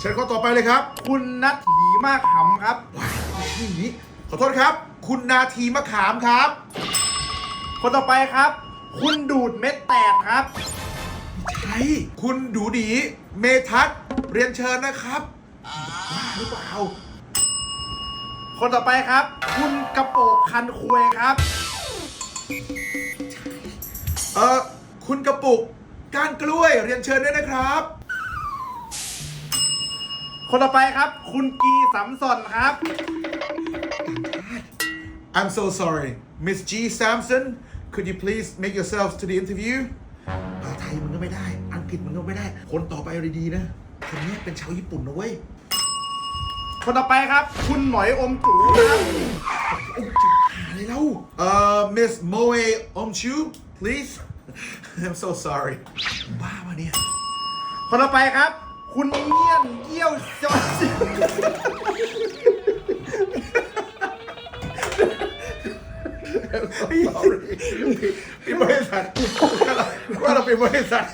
เชิญคนต่อไปเลยครับ คุณนัทถีมากหำครับนี่ขอโทษครับ คุณนาทีมะขามครับ คนต่อไปครับ คุณดูดเม็ดแตกครับใช่คุณดูดีเมทัศน์เรียนเชิญนะครับบ้าหรือเปล่า คนต่อไปครับ คุณกระโปกคันควยครับ เออคุณกระปุกก้านกล้วยเรียนเชิญด้วยนะครับ คนต่อไปครับ คุณกีสัมสนครับ I'm so sorry Miss G Samson could you please make yourselves to the interview ภาษาไทยมันก็ไม่ได้ อังกฤษมันก็ไม่ได้ คนต่อไปเอาดีๆนะ คนนี้เป็นชาวญี่ปุ่นนะเว้ย คนต่อไปครับ คุณหมอยอมจูครับอะไรเล่าเอ่อ Miss Moe Omchu please I'm so sorry บ้ามาเนี่ย คนต่อไปครับ คุณเงี้ยนเกี้ยวจอดปิดบริษัทว่าเราปิดบริษัท